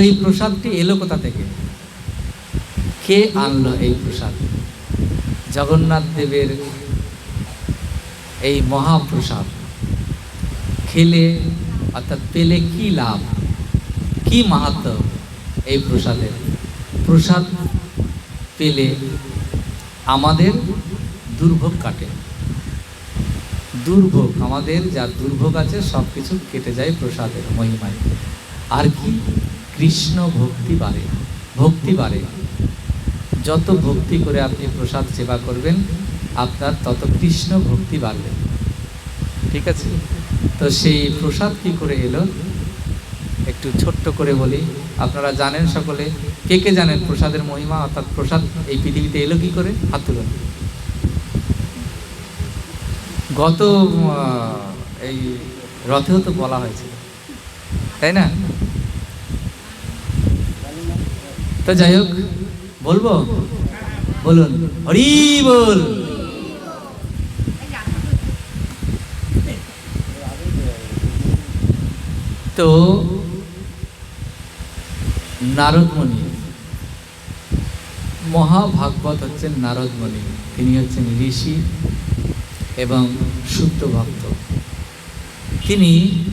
এই প্রসাদটি এলো কোথা থেকে? কে আনলো এই প্রসাদ? জগন্নাথ দেবের এই মহাপ্রসাদ। খেলে অর্থাৎ পেলে কি লাভ? কি মাহাত্ম এই প্রসাদের? প্রসাদ পেলে আমাদের দুর্ভোগ কাটে। দুর্ভোগ, আমাদের যা দুর্ভোগ আছে সব কিছু কেটে যায় প্রসাদের মহিমায়। আর কি? কৃষ্ণ ভক্তি বাড়ে ভক্তি বাড়ে। যত ভক্তি করে আপনি প্রসাদ সেবা করবেন, আপনার তত কৃষ্ণ ভক্তি বাড়বে। ঠিক আছে? তো সেই প্রসাদ কি করে এলো? একটু ছোট্ট করে বলি। আপনারা জানেন সকলে, কে কে জানেন প্রসাদের মহিমা? অর্থাৎ প্রসাদ এই পৃথিবীতে এলো কি করে? হাত তুলুন গত এই রথেও তো বলা হয়েছে। তাই না? তো যাই হোক, বলব? বলুন। হরি বল। তো, নারদমণি। মহাভাগবত হচ্ছেন নারদমণি। তিনি হচ্ছেন ঋষি এবং শুদ্ধ ভক্ত। তিনি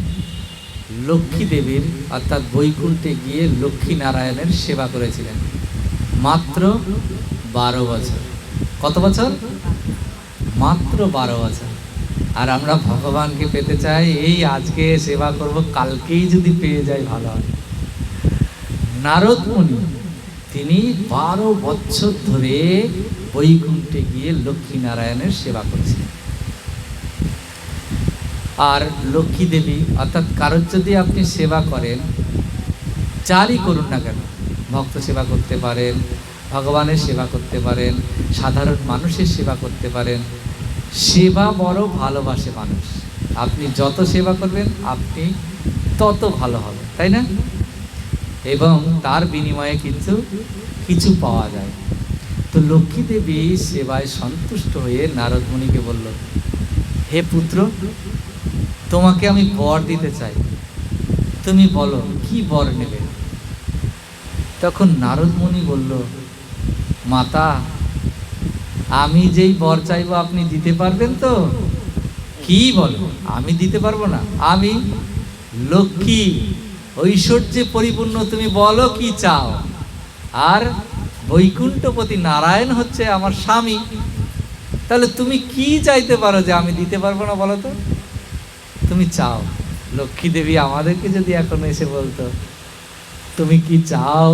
লক্ষ্মী দেবীর অর্থাৎ বৈকুণ্ঠে গিয়ে লক্ষ্মী নারায়ণের সেবা করেছিলেন। মাত্র বারো বছর। কত বছর? মাত্র বারো বছর। আর আমরা ভগবানকে পেতে চাই, এই আজকে সেবা করব, কালকেই যদি পেয়ে যাই ভালো হয়। নারদ তিনি বারো বছর ধরে বৈকুণ্ঠে গিয়ে লক্ষ্মী নারায়ণের সেবা করেছিলেন। আর লক্ষ্মী দেবী, অর্থাৎ কারোর যদি আপনি সেবা করেন যারই করুন না কেন? ভক্ত সেবা করতে পারেন, ভগবানের সেবা করতে পারেন, সাধারণ মানুষের সেবা করতে পারেন। সেবা বড় ভালোবাসে মানুষ। আপনি যত সেবা করবেন, আপনি তত ভালো হবে, তাই না? এবং তার বিনিময়ে কিন্তু কিছু পাওয়া যায়। তো লক্ষ্মী দেবী সেবায় সন্তুষ্ট হয়ে নারদ মুনিকে বলল, হে পুত্র তোমাকে আমি বর দিতে চাই। তুমি বলো, কি বর নেবে? তখন নারদ মুনি বলল, মাতা, আমি যেই বর চাইব আপনি দিতে পারবেন তো? কি বলো? আমি দিতে পারব না। আমি লক্ষ্মী। ঐশ্বর্যে পরিপূর্ণ, তুমি বলো কি চাও? আর বৈকুণ্ঠপতি নারায়ণ হচ্ছে আমার স্বামী। তাহলে তুমি কি চাইতে পারো যে আমি দিতে পারব না বলো তো? তুমি চাও? লক্ষ্মী দেবী আমাদেরকে যদি এখন এসে বলতো, তুমি কি চাও?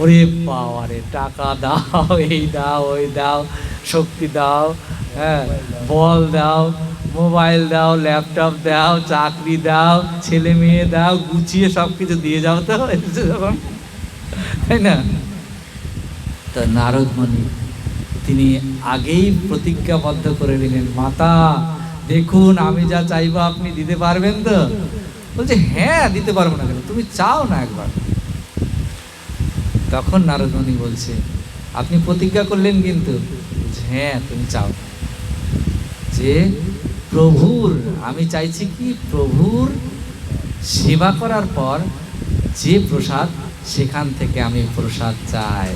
ওরে বাবারে, টাকা দাও, এই দাও, ওই দাও, শক্তি দাও হ্যাঁ বল দাও, মোবাইল দাও, ল্যাপটপ দাও, চাকরি দাও, ছেলে মেয়ে দাও, গুছিয়ে সব কিছু দিয়ে যাও তো যখন, তাই না? তো নারদমণি তিনি আগেই প্রতিজ্ঞাবদ্ধ করে নিলেন, মাতা দেখুন, আমি যা চাইব আপনি দিতে পারবেন তো? বলছে হ্যাঁ দিতে পারব না কেন? তুমি চাও না একবার? তখন নারদমণি বলছে, আপনি প্রতিজ্ঞা করলেন কিন্তু? হ্যাঁ তুমি চাও। যে, প্রভুর, আমি চাইছি কি? প্রভুর সেবা করার পর যে প্রসাদ, সেখান থেকে আমি প্রসাদ চাই।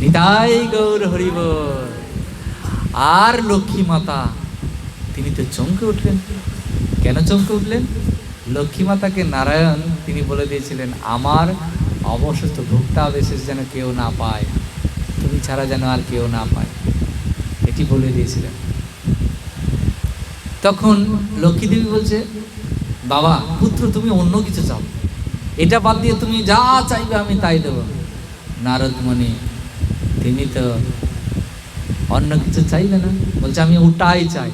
নিতাই গৌর হরিব আর লক্ষ্মী মাতা তিনি তো চমকে উঠলেন। কেন চমকে উঠলেন? লক্ষ্মী মাতাকে নারায়ণ তিনি বলে দিয়েছিলেন, আমার অবশিষ্ট ভোক্তাবেশেষ যেন কেউ না পায়। তুমি ছাড়া যেন আর কেউ না পায়। এটি বলে দিয়েছিলেন। তখন লক্ষ্মী দেবী বলছে, বাবা, পুত্র, তুমি অন্য কিছু চাও। এটা বাদ দিয়ে তুমি যা চাইবে আমি তাই দেবো। নারদমণি, তিনি তো অন্য কিছু চাইবে না। বলছে, আমি ওটাই চাই।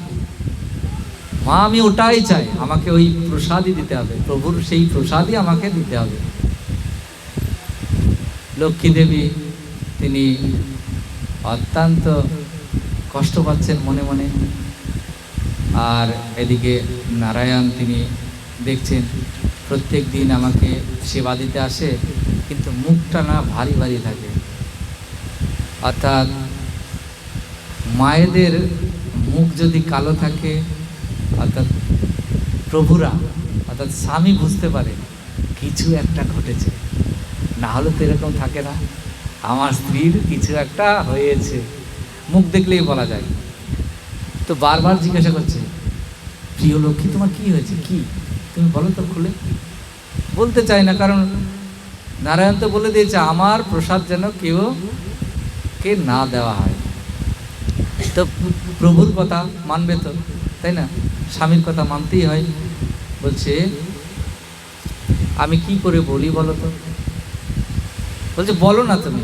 মা, আমি ওটাই চাই, আমাকে ওই প্রসাদই দিতে হবে, প্রভুর সেই প্রসাদই আমাকে দিতে হবে। লক্ষ্মী দেবী তিনি অত্যন্ত কষ্ট পাচ্ছেন মনে মনে। আর এদিকে নারায়ণ, তিনি দেখছেন, প্রত্যেক দিন আমাকে সেবা দিতে আসে, কিন্তু মুখটা না ভারী ভারী থাকে। অর্থাৎ মায়েদের মুখ যদি কালো থাকে অর্থাৎ প্রভুরা, অর্থাৎ স্বামী বুঝতে পারে কিছু একটা ঘটেছে। না হলে তো এরকম থাকে না। আমার স্ত্রীর কিছু একটা হয়েছে। মুখ দেখলেই বলা যায়। তো বারবার জিজ্ঞাসা করছে, প্রিয় লক্ষ্মী, তোমার কি হয়েছে? কি? তুমি বলো তো খুলে। বলতে চাই না, কারণ নারায়ণ তো বলে দিয়েছে, আমার প্রসাদ যেন কেউ, কে না দেওয়া হয়। তো প্রভুর কথা মানবে তো, তাই না? স্বামীর কথা মানতেই হয়। বলছে, আমি কি করে বলি বলো তো? বলছে, বলো না তুমি।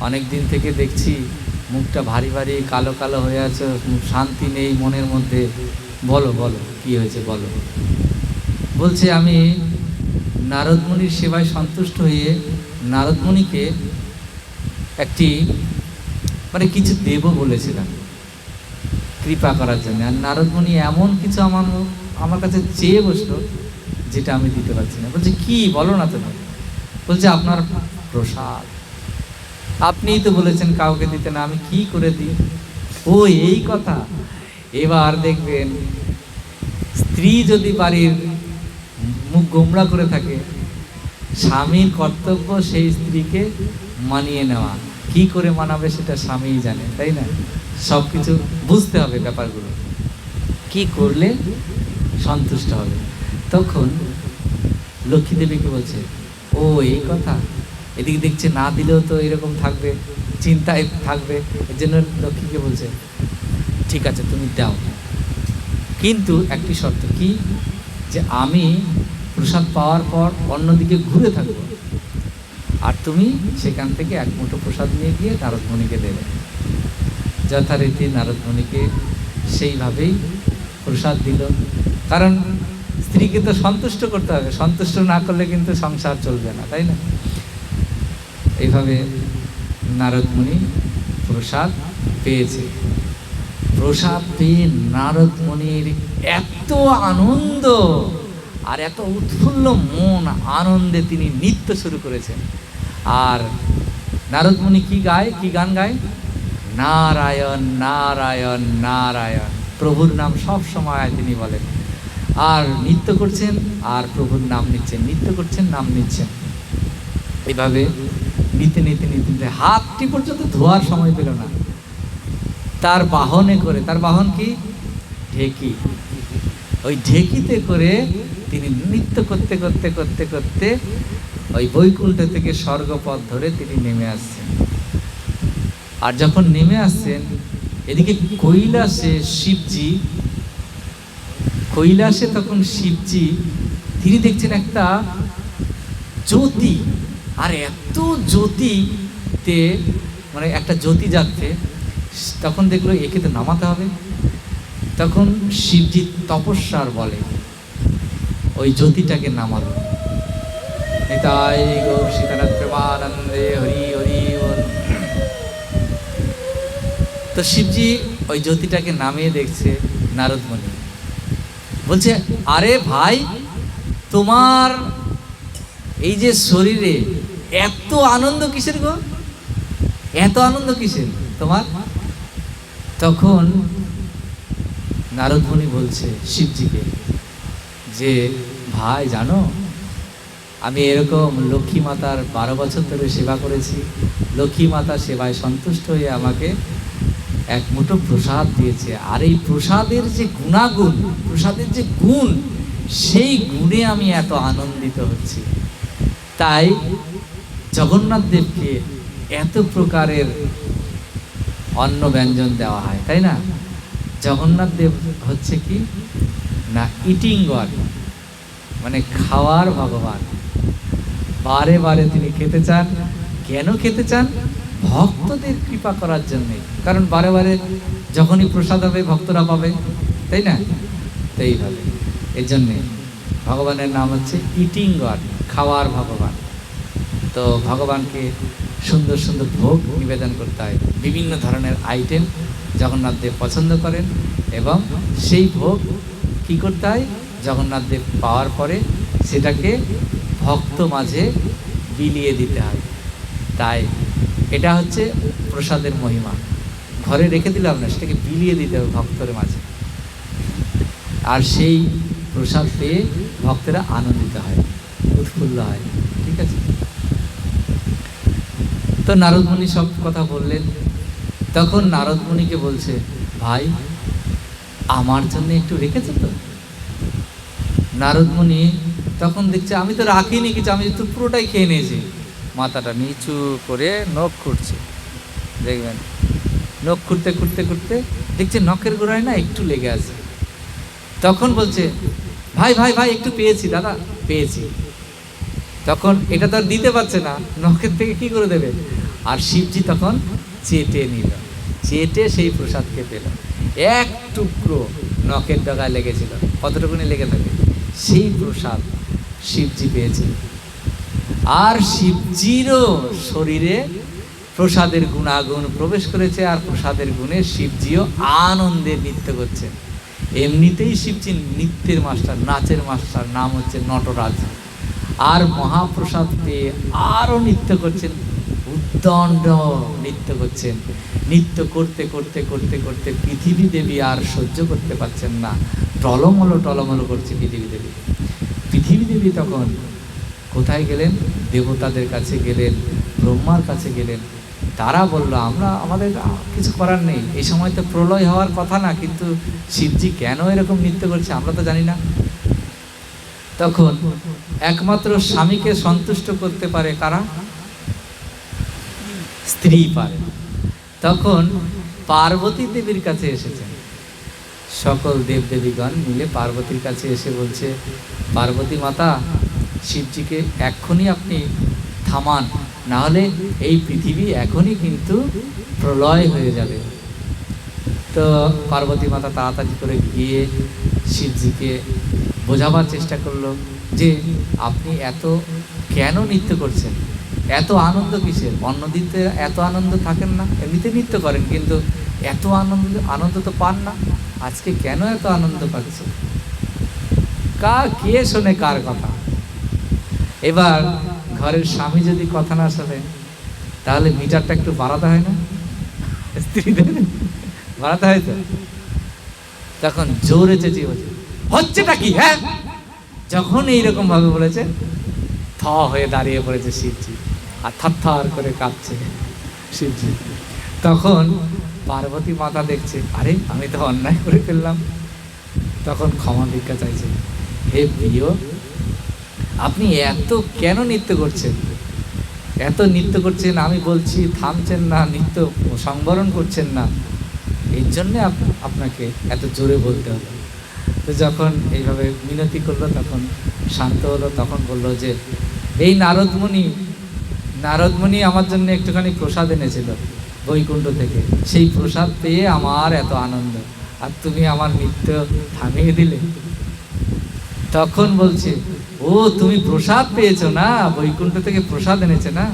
অনেক দিন থেকে দেখছি মুখটা ভারী ভারী, কালো কালো হয়ে আছে শান্তি নেই মনের মধ্যে। বলো বলো, কি হয়েছে বলো? বলছে, আমি নারদমণির সেবায় সন্তুষ্ট হয়ে নারদমণিকে একটি মানে কিছু দেব বলেছিলাম। কৃপা করার জন্য। আর নারদমণি এমন কিছু আমার আমার কাছে চেয়ে বসল যেটা আমি দিতে পারছি না। বলছে, কি? বলো না তো বলছে, আপনার প্রসাদ। আপনিই তো বলেছেন কাউকে দিতে না, আমি কি করে দিই? ও, এই কথা। এবার দেখবেন, স্ত্রী যদি বাড়ির মুখ গোমরা করে থাকে, স্বামীর কর্তব্য সেই স্ত্রীকে মানিয়ে নেওয়া। কি করে মানাবে সেটা স্বামীই জানে, তাই না? সব কিছু বুঝতে হবে ব্যাপারগুলো। কি করলে সন্তুষ্ট হবে? তখন লক্ষ্মী দেবীকে বলছে, ও, এই কথা? এদিকে দেখছে না দিলেও তো এরকম থাকবে, চিন্তায় থাকবে। এর জন্য লক্ষ্মীকে বলছে, ঠিক আছে, তুমি দাও। কিন্তু একটি শর্ত কি? যে আমি প্রসাদ পাওয়ার পর অন্যদিকে ঘুরে থাকব। আর তুমি সেখান থেকে এক মুঠো প্রসাদ নিয়ে গিয়ে নারদমণিকে দেবে। যথারীতি নারদমণিকে সেইভাবেই প্রসাদ দিল। কারণ স্ত্রীকে তো সন্তুষ্ট করতে হবে, সন্তুষ্ট না করলে কিন্তু সংসার চলবে না, তাই না? এইভাবে নারদমণি প্রসাদ পেয়েছে। প্রসাদ পেয়ে নারদমণির এত আনন্দ আর এত উৎফুল্ল মন, আনন্দে তিনি নৃত্য শুরু করেছেন। আর নারদমণি কি গায়? কি গান গায়? নারায়ণ নারায়ণ নারায়ণ। প্রভুর নাম সব সময় তিনি বলেন। আর নৃত্য করছেন, আর প্রভুর নাম নিচ্ছেন, নৃত্য করছেন, নাম নিচ্ছেন। এইভাবে নিতে নিতে নিতে নিতে হাতটি পর্যন্ত ধোয়ার সময় পেল না। তার বাহনে করে, তার বাহন কি? ঢেকি। ওই ঢেকিতে করে তিনি নৃত্য করতে করতে করতে করতে ওই বৈকুণ্ঠ থেকে স্বর্গপথ ধরে তিনি নেমে আসছেন। আর যখন নেমে আসছেন, এদিকে কৈলাসে শিবজি, কৈলাসে তখন শিবজি, তিনি দেখছেন একটা জ্যোতি। আর এত জ্যোতিতে মানে একটা জ্যোতি যাচ্ছে, তখন দেখল একে তো নামাতে হবে। তখন শিবজি তপস্যার বলে, ওই জ্যোতিটাকে নামালো। নিতাই গৌ সীতানাথ প্রেমানন্দে হরি হরি তো শিবজি ওই জ্যোতিটাকে নামিয়ে দেখছে নারদমণি বলছে আরে ভাই তোমার এই যে শরীরে এত আনন্দ কিসের গো? এত আনন্দ কিসের? তোমার? তখন নারদমণি বলছে শিবজিকে যে, ভাই, জানো আমি এরকম লক্ষ্মী মাতার বারো বছর ধরে সেবা করেছি। লক্ষ্মী মাতার সেবায় সন্তুষ্ট হয়ে আমাকে এক মুঠো প্রসাদ দিয়েছে। আর এই প্রসাদের যে গুণাগুণ, প্রসাদের যে গুণ, সেই গুণে আমি এত আনন্দিত হচ্ছি। তাই জগন্নাথ দেবকে এত প্রকারের অন্ন ব্যঞ্জন দেওয়া হয়, তাই না? জগন্নাথ দেব হচ্ছে কি? না ইটিং গড মানে খাওয়ার ভগবান। বারে বারে তিনি খেতে চান। কেন খেতে চান? ভক্তদের কৃপা করার জন্যে। কারণ বারে বারে যখনই প্রসাদ হবে, ভক্তরা পাবে। তাই না? তো এইভাবে এর জন্যে ভগবানের নাম হচ্ছে ইটিং গড, খাওয়ার ভগবান। তো ভগবানকে সুন্দর সুন্দর ভোগ নিবেদন করতে হয়। বিভিন্ন ধরনের আইটেম জগন্নাথ দেব পছন্দ করেন এবং সেই ভোগ কি করতে হয়? জগন্নাথ দেব পাওয়ার পরে সেটাকে ভক্ত মাঝে বিলিয়ে দিতে হয়। তাই এটা হচ্ছে প্রসাদের মহিমা। ঘরে রেখে দিলাম না, সেটাকে বিলিয়ে দিতে হবে ভক্তের মাঝে। আর সেই প্রসাদ পেয়ে ভক্তেরা আনন্দিত হয়, উৎফুল্ল হয়, ঠিক আছে? তো নারদমণি সব কথা বললেন। তখন নারদমণিকে বলছে, ভাই, আমার জন্য একটু রেখেছো তো? নারদমণি তখন দেখছে আমি তো রাখিনি কিছু, আমি তো পুরোটাই খেয়ে নিয়েছি। মাথাটা নিচু করে নখ খুঁড়ছে। দেখবেন, নখ খুঁড়তে খুঁড়তে খুঁড়তে দেখছে নখের গোড়ায় না একটু লেগে আছে। তখন বলছে, ভাই ভাই ভাই, একটু পেয়েছি, দাদা, পেয়েছি। তখন এটা তো আর দিতে পারছে না, নখের থেকে কি করে দেবে? আর শিবজি তখন চেটে নিল, চেটে সেই প্রসাদকে পেল এক টুকরো নখের ডগায় লেগেছিল। কতটুকুনি লেগে থাকে? সেই প্রসাদ শিবজি পেয়েছিল আর শিবজিরও শরীরে প্রসাদের গুণাগুণ প্রবেশ করেছে, আর প্রসাদের গুণে শিবজিও আনন্দে নৃত্য করছে। এমনিতেই শিবজি নৃত্যের মাস্টার, নাচের মাস্টার, নাম হচ্ছে নটরাজ। আর মহাপ্রসাদ পেয়ে আরও নৃত্য করছেন, উদ্দণ্ড নৃত্য করছেন। নৃত্য করতে করতে করতে করতে পৃথিবী দেবী আর সহ্য করতে পারছেন না। টলমলো টলমলো করছে পৃথিবী দেবী। পৃথিবী দেবী তখন কোথায় গেলেন? দেবতাদের কাছে গেলেন, ব্রহ্মার কাছে গেলেন। তারা বলল, আমরা, আমাদের কিছু করার নেই। এই সময় তো প্রলয় হওয়ার কথা না, কিন্তু শিবজি কেন এরকম নৃত্য করছে আমরা তো জানি না। তখন একমাত্র স্বামীকে সন্তুষ্ট করতে পারে কারা? স্ত্রী পারে। তখন পার্বতী দেবীর কাছে এসেছেন। সকল দেবদেবীগণ মিলে পার্বতীর কাছে এসে বলছে, পার্বতী মাতা, শিবজিকে এক্ষুনি আপনি থামান না হলে এই পৃথিবী এখনই কিন্তু প্রলয় হয়ে যাবে। তো পার্বতী মাতা তাড়াতাড়ি করে গিয়ে শিবজিকে বোঝাবার চেষ্টা করল যে, আপনি এত কেন নৃত্য করছেন? এত আনন্দ কিসের? অন্যদিন তো এত আনন্দ থাকেন না। এমনিতে নৃত্য করেন, কিন্তু এত আনন্দ আনন্দ তো পান না। আজকে কেন এত আনন্দ পাচ্ছে? কা কে শোনে কার কথা? এবার ঘরের স্বামী যদি কথা না শোনে, তাহলে মিটারটা একটু বাড়াতে হয় না? স্ত্রীদের? বাড়াতে হয় তো? তখন জোরে চেঁচিয়ে বলছে, হচ্ছেটা কি হ্যাঁ? যখন এইরকম ভাবে বলেছে, থ হয়ে দাঁড়িয়ে পড়েছে শিবজি, আর থর করে কাঁপছে শিবজি। তখন পার্বতী মাতা দেখছে, আরে আমি তো অন্যায় করে ফেললাম। তখন ক্ষমা ভিক্ষা চাইছে, হে প্রিয়, আপনি এত কেন নৃত্য করছেন? এত নৃত্য করছেন, আমি বলছি থামছেন না, নৃত্য সংবরণ করছেন না। এই জন্যে আপনাকে এত জোরে বলতে হবে। তো যখন এইভাবে মিনতি করল, তখন শান্ত হলো, তখন বলল যে, এই নারদমণি নারদমণি আমার জন্য একটুখানি প্রসাদ এনেছিল। বৈকুণ্ঠ থেকে। সেই প্রসাদ পেয়ে আমার এত আনন্দ। আর তুমি আমার নৃত্য থামিয়ে দিলে। তখন বলছে, ও, তুমি প্রসাদ পেয়েছ না? বৈকুণ্ঠ থেকে প্রসাদ এনেছে না?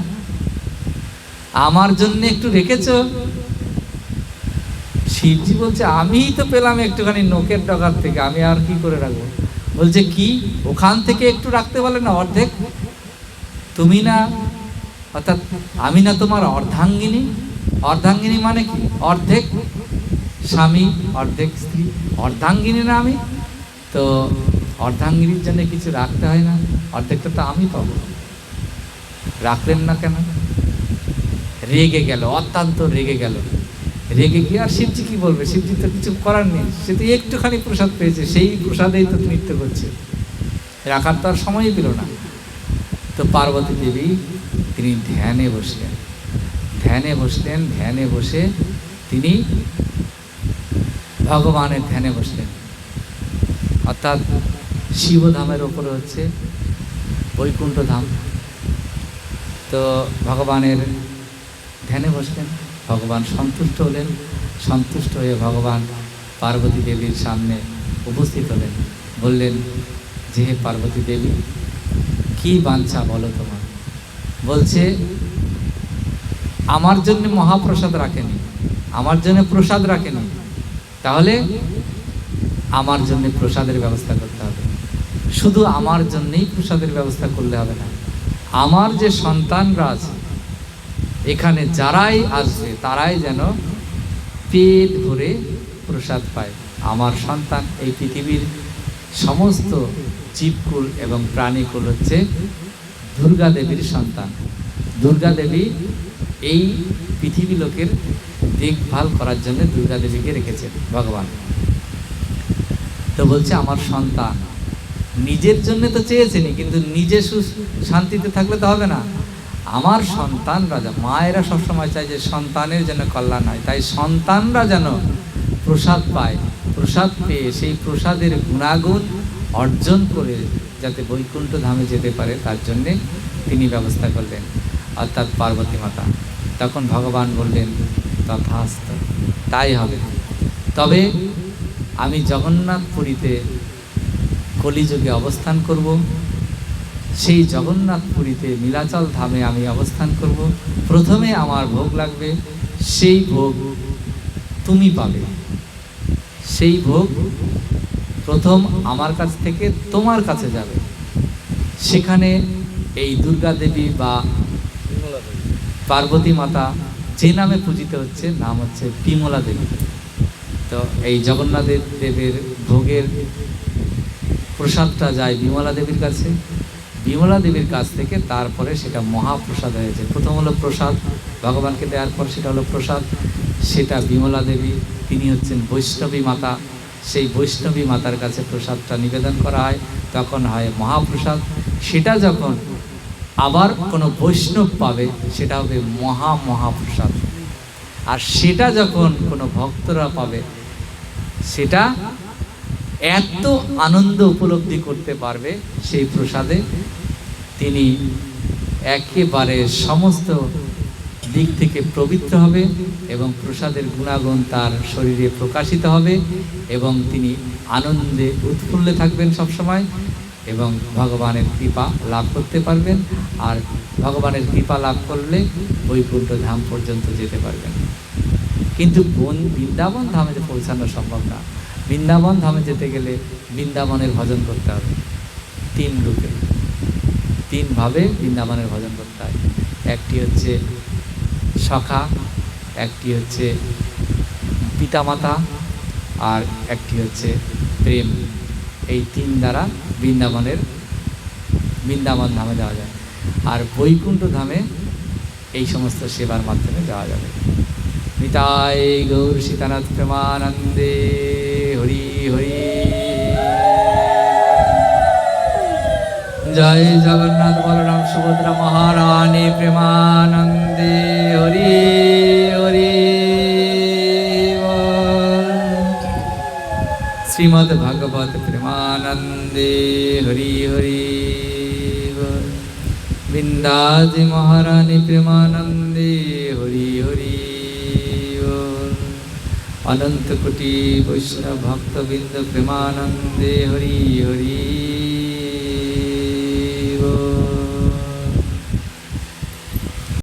আমার জন্য একটু রেখেছ? শিবজি বলছে আমিই তো পেলাম একটুখানি নোকের ডগার থেকে। আমি আর কি করে রাখব? বলছে, কি? ওখান থেকে একটু রাখতে বলে না অর্ধেক? তুমি না? অর্থাৎ আমি না তোমার অর্ধাঙ্গিনী? অর্ধাঙ্গিনী মানে কি? অর্ধেক স্বামী, অর্ধেক স্ত্রী। অর্ধাঙ্গিনী না আমি? তো অর্ধাঙ্গিনীর জন্য কিছু রাখতে হয় না। অর্ধেকটা তো আমি পাবো। রাখলেন না কেন? রেগে গেল, অত্যন্ত রেগে গেল। রেগে গিয়ে আর শিবজি কি বলবে? শিবজি তো কিছু করার নেই। সে তো একটুখানি প্রসাদ পেয়েছে, সেই প্রসাদেই তো নৃত্য করছে। রাখার তো আর সময়ই পেল না। তো পার্বতী দেবী তিনি ধ্যানে বসলেন। ধ্যানে বসলেন, ধ্যানে বসে তিনি ভগবানের ধ্যানে বসলেন। অর্থাৎ শিবধামের ওপরে হচ্ছে বৈকুণ্ঠ ধাম। তো ভগবানের ধ্যানে বসলেন, ভগবান সন্তুষ্ট হলেন, সন্তুষ্ট হয়ে ভগবান পার্বতী দেবীর সামনে উপস্থিত হলেন। বললেন, যে পার্বতী দেবী, কি বাঞ্ছা বলো তোমার? বলছে আমার জন্য মহাপ্রসাদ রাখেনি, আমার জন্য প্রসাদ রাখেনি। তাহলে আমার জন্য প্রসাদের ব্যবস্থা করতে হবে। শুধু আমার জন্যই প্রসাদের ব্যবস্থা করলে হবে না। আমার যে সন্তানরা আছে, এখানে যারাই আসবে, তারাই যেন পেট ভরে প্রসাদ পায়। আমার সন্তান এই পৃথিবীর সমস্ত জীবকুল এবং প্রাণীকুল হচ্ছে দুর্গা দেবীর সন্তান। দুর্গা দেবী এই পৃথিবী লোকের দেখভাল করার জন্য দুর্গা দেবীকে রেখেছেন ভগবান। তো বলছে, আমার সন্তান, নিজের জন্য তো চেয়েছেনি কিন্তু নিজে সু- শান্তিতে থাকলে তো হবে না। আমার সন্তান রাজা মায়েরা সবসময় চায় যে সন্তানের যেন কল্যাণ হয়। তাই সন্তানরা যেন প্রসাদ পায়, প্রসাদ পেয়ে সেই প্রসাদের গুণাগুণ অর্জন করে যাতে বৈকুণ্ঠ ধামে যেতে পারে, তার জন্যে তিনি ব্যবস্থা করলেন। অর্থাৎ পার্বতী মাতা। তখন ভগবান বললেন, তথাস্ত, তাই হবে। তবে আমি জগন্নাথ পুরীতে কলিযুগে অবস্থান করব। সেই জগন্নাথ পুরীতে নীলাচল ধামে আমি অবস্থান করব। প্রথমে আমার ভোগ লাগবে, সেই ভোগ তুমি পাবে। সেই ভোগ প্রথম আমার কাছ থেকে তোমার কাছে যাবে। সেখানে এই দুর্গা দেবী বা পার্বতী মাতা যে নামে পূজিত হচ্ছে, নাম হচ্ছে বিমলা দেবী। তো এই জগন্নাথ দেব- দেবের ভোগের প্রসাদটা যায় বিমলা দেবীর কাছে। বিমলা দেবীর কাছ থেকে তারপরে সেটা মহাপ্রসাদ হয়েছে প্রথম হলো প্রসাদ, ভগবানকে দেওয়ার পর সেটা হলো প্রসাদ। সেটা বিমলা দেবী, তিনি হচ্ছেন বৈষ্ণবী মাতা। সেই বৈষ্ণবী মাতার কাছে প্রসাদটা নিবেদন করা হয়। তখন হয় মহাপ্রসাদ। সেটা যখন আবার কোনো বৈষ্ণব পাবে, সেটা হবে মহা মহাপ্রসাদ। আর সেটা যখন কোনো ভক্তরা পাবে, সেটা এত আনন্দ উপলব্ধি করতে পারবে, সেই প্রসাদে তিনি একেবারে সমস্ত দিক থেকে পবিত্র হবে এবং প্রসাদের গুণাগুণ তার শরীরে প্রকাশিত হবে এবং তিনি আনন্দে উৎফুল্লে থাকবেন সবসময়। এবং ভগবানের কৃপা লাভ করতে পারবেন আর ভগবানের কৃপা লাভ করলে বৈকুণ্ঠ ধাম পর্যন্ত যেতে পারবেন। কিন্তু বন বৃন্দাবন ধামে পৌঁছানো সম্ভব না। বৃন্দাবন ধামে যেতে গেলে বৃন্দাবনের ভজন করতে হবে। তিন রূপে। তিনভাবে বৃন্দাবনের ভজন করতে হয়। একটি হচ্ছে সখা একটি হচ্ছে পিতামাতা আর একটি হচ্ছে প্রেম। এই তিন দ্বারা বৃন্দাবনের বৃন্দাবন ধামে যাওয়া যায়। আর বৈকুণ্ঠ ধামে এই সমস্ত সেবার মাধ্যমে যাওয়া যাবে। নিতাই গৌর সীতানাথ প্রেমানন্দে হরি হরি। জয় জগন্নাথ বলরাম সুভদ্রা মহারানী প্রেমানন্দে হরি হরি। শ্রীমদ্ ভাগবত वंदे हरि हरि बिंदाजी महारानी प्रेमानंदे हरि हरि अनंत कोटि वैष्णव भक्तबिंद प्रेमानंदे हरि हरि